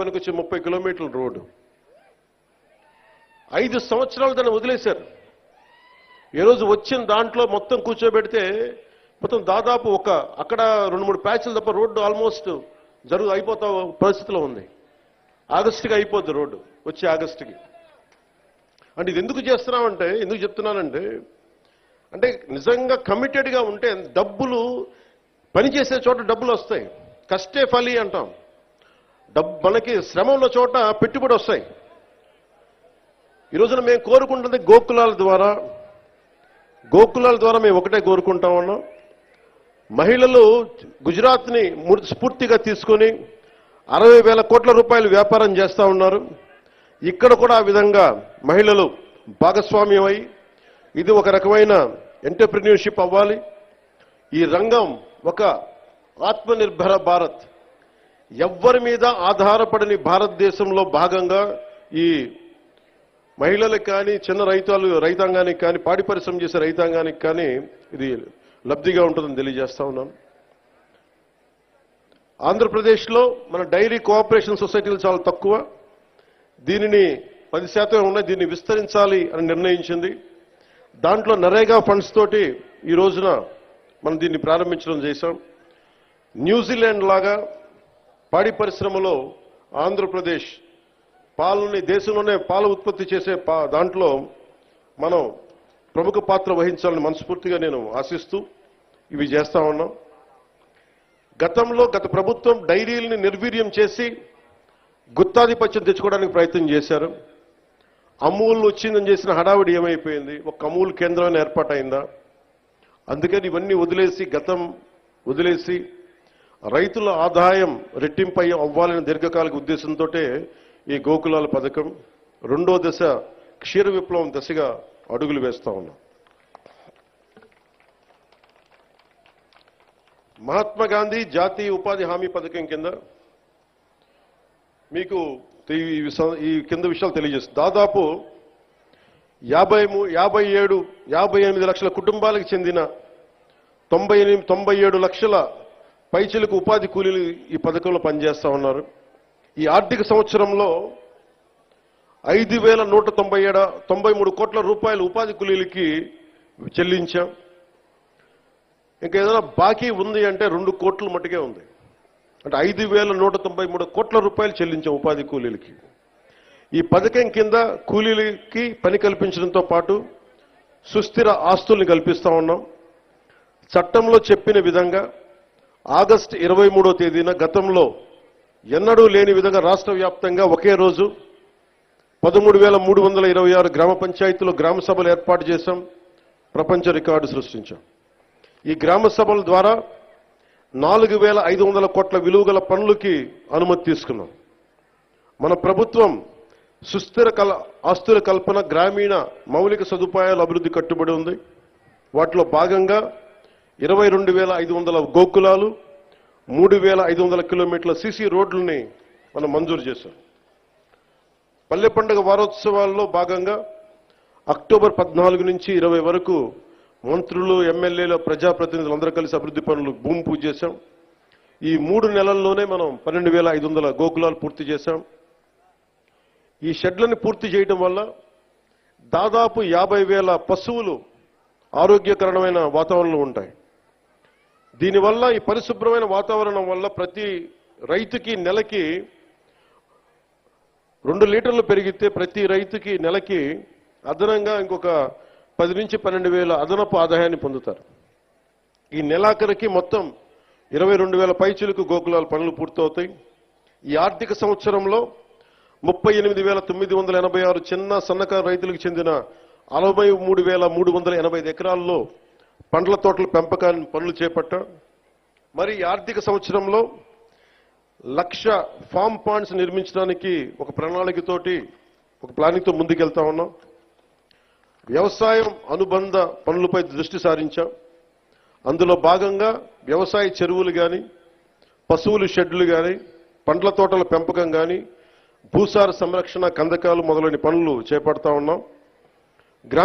పనికి వచ్చి ముప్పై కిలోమీటర్ల రోడ్డు. ఐదు సంవత్సరాలు దాన్ని వదిలేశారు. ఈరోజు వచ్చిన దాంట్లో మొత్తం కూర్చోబెడితే మొత్తం దాదాపు ఒక అక్కడ రెండు మూడు ప్యాచ్లు తప్ప రోడ్డు ఆల్మోస్ట్ జరుగు అయిపోతా పరిస్థితిలో ఉంది. ఆగస్టుకి అయిపోద్ది రోడ్డు వచ్చే ఆగస్టుకి. అంటే ఇది ఎందుకు చేస్తున్నామంటే ఎందుకు చెప్తున్నానంటే అంటే నిజంగా కమిటెడ్గా ఉంటే డబ్బులు పనిచేసే చోట డబ్బులు వస్తాయి. కష్టే ఫలి అంటాం. డబ్బు మనకి శ్రమ ఉన్న చోట పెట్టుబడి వస్తాయి. ఈ రోజున మేము కోరుకుంటుంది గోకులాల ద్వారా. గోకులాల ద్వారా మేము ఒకటే కోరుకుంటా ఉన్నాం. మహిళలు గుజరాత్ని ము- స్ఫూర్తిగా తీసుకొని అరవై వేల కోట్ల రూపాయలు వ్యాపారం చేస్తూ ఉన్నారు. ఇక్కడ కూడా ఆ విధంగా మహిళలు భాగస్వామ్యం అయి ఇది ఒక రకమైన ఎంటర్ప్రిన్యూర్షిప్ అవ్వాలి. ఈ రంగం ఒక ఆత్మనిర్భర భారత్. ఎవ్వరి మీద ఆధారపడని భారతదేశంలో భాగంగా ఈ మహిళలకు కానీ చిన్న రైతాలు రైతాంగానికి కానీ పాడి పరిశ్రమ చేసే రైతాంగానికి కానీ ఇది లబ్ధిగా ఉంటుందని తెలియజేస్తా ఉన్నాను ఆంధ్రప్రదేశ్లో మన డైరీ కోఆపరేషన్ సొసైటీలు చాలా తక్కువ. దీనిని పది శాతం ఉన్నాయి దీన్ని విస్తరించాలి అని నిర్ణయించింది. దాంట్లో నరేగా ఫండ్స్ తోటి ఈ రోజున మనం దీన్ని ప్రారంభించడం చేశాం. న్యూజిలాండ్ లాగా పాడి పరిశ్రమలో ఆంధ్రప్రదేశ్ పాలని దేశంలోనే పాల ఉత్పత్తి చేసే పా దాంట్లో మనం ప్రముఖ పాత్ర వహించాలని మనస్ఫూర్తిగా నేను ఆశిస్తూ ఇవి చేస్తా ఉన్నాం. గతంలో గత ప్రభుత్వం డైరీల్ని నిర్వీర్యం చేసి గుత్తాధిపత్యం తెచ్చుకోవడానికి ప్రయత్నం చేశారు. అమూల్ వచ్చిందని చేసిన హడావిడి ఏమైపోయింది? ఒక అమూల్ కేంద్రాన్ని ఏర్పాటైందా? అందుకని ఇవన్నీ వదిలేసి గతం వదిలేసి రైతుల ఆదాయం రెట్టింపై అవ్వాలనే దీర్ఘకాలిక ఉద్దేశంతో ఈ గోకులాల పథకం రెండో దశ క్షీర విప్లవం దశగా అడుగులు వేస్తా ఉన్నాం. మహాత్మా గాంధీ జాతీయ ఉపాధి హామీ పథకం కింద మీకు ఈ ఈ కింద విషయాలు తెలియజేస్తుంది. దాదాపు యాభై మూ- యాభై ఏడు యాభై ఎనిమిది లక్షల కుటుంబాలకు చెందిన తొంభై ఎనిమిది తొంభై ఏడు లక్షల పైచిలకు ఉపాధి కూలీలు ఈ పథకంలో పనిచేస్తూ ఉన్నారు. ఈ ఆర్థిక సంవత్సరంలో ఐదు వేల నూట తొంభై ఏడు తొంభై మూడు కోట్ల రూపాయలు ఉపాధి కూలీలకి చెల్లించాం. ఇంకా ఏదైనా బాకీ ఉంది అంటే రెండు కోట్ల మట్టుకే ఉంది. అంటే ఐదు వేల నూట తొంభై మూడు కోట్ల రూపాయలు చెల్లించాం ఉపాధి కూలీలకి. ఈ పథకం కింద కూలీలకి పని కల్పించడంతో పాటు సుస్థిర ఆస్తుల్ని కల్పిస్తూ ఉన్నాం. చట్టంలో చెప్పిన విధంగా ఆగస్టు ఇరవై మూడో తేదీన గతంలో ఎన్నడూ లేని విధంగా రాష్ట్ర వ్యాప్తంగా ఒకే రోజు పదమూడు వేల మూడు వందల ఇరవై ఆరు గ్రామ పంచాయతీలు గ్రామ సభలు ఏర్పాటు చేశాం ప్రపంచ రికార్డు సృష్టించాం. ఈ గ్రామ సభల ద్వారా నాలుగు వేల ఐదు వందల కోట్ల విలువగల పనులకి అనుమతి తీసుకున్నాం. మన ప్రభుత్వం సుస్థిర కల ఆస్తుల కల్పన గ్రామీణ మౌలిక సదుపాయాల అభివృద్ధి కట్టుబడి ఉంది. వాటిలో భాగంగా ఇరవై రెండు వేల ఐదు వందల గోకులాలు మూడు వేల ఐదు వందల కిలోమీటర్ల సీసీ రోడ్లని మనం మంజూరు చేశాం. పల్లె పండుగ వారోత్సవాల్లో భాగంగా అక్టోబర్ పద్నాలుగు నుంచి ఇరవై వరకు మంత్రులు ఎమ్మెల్యేలు ప్రజాప్రతినిధులు అందరూ కలిసి అభివృద్ధి పనులు భూమి పూజ చేశాం. ఈ మూడు నెలల్లోనే మనం పన్నెండు వేల ఐదు వందల గోకులాలు పూర్తి చేశాం. ఈ షెడ్లను పూర్తి చేయడం వల్ల దాదాపు యాభై వేల పశువులు ఆరోగ్యకరమైన వాతావరణంలో ఉంటాయి. దీనివల్ల ఈ పరిశుభ్రమైన వాతావరణం వల్ల ప్రతి రైతుకి నెలకి రెండు లీటర్లు పెరిగితే ప్రతి రైతుకి నెలకి అదనంగా ఇంకొక పది నుంచి పన్నెండు వేల అదనపు ఆదాయాన్ని పొందుతారు. ఈ నెలాఖరికి మొత్తం ఇరవై రెండు వేల పైచులకు గోకులాల పనులు పూర్తవుతాయి. ఈ ఆర్థిక సంవత్సరంలో ముప్పై ఎనిమిది వేల తొమ్మిది వందల ఎనభై ఆరు చిన్న సన్నకారు రైతులకు చెందిన అరవై మూడు వేల మూడు వందల ఎనభై ఎకరాల్లో పండ్ల తోటల పెంపకాన్ని పనులు చేపట్టాం. మరి ఆర్థిక సంవత్సరంలో లక్ష ఫామ్ పాండ్స్ నిర్మించడానికి ఒక ప్రణాళికతోటి ఒక ప్లానింగ్తో ముందుకెళ్తా ఉన్నాం. వ్యవసాయం అనుబంధ పనులపై దృష్టి సారించాం. అందులో భాగంగా వ్యవసాయ చెరువులు కానీ పశువులు షెడ్లు కానీ పండ్ల తోటల పెంపకం కానీ భూసార సంరక్షణ కందకాలు మొదలైన పనులు చేపడతా ఉన్నాం. గ్రామ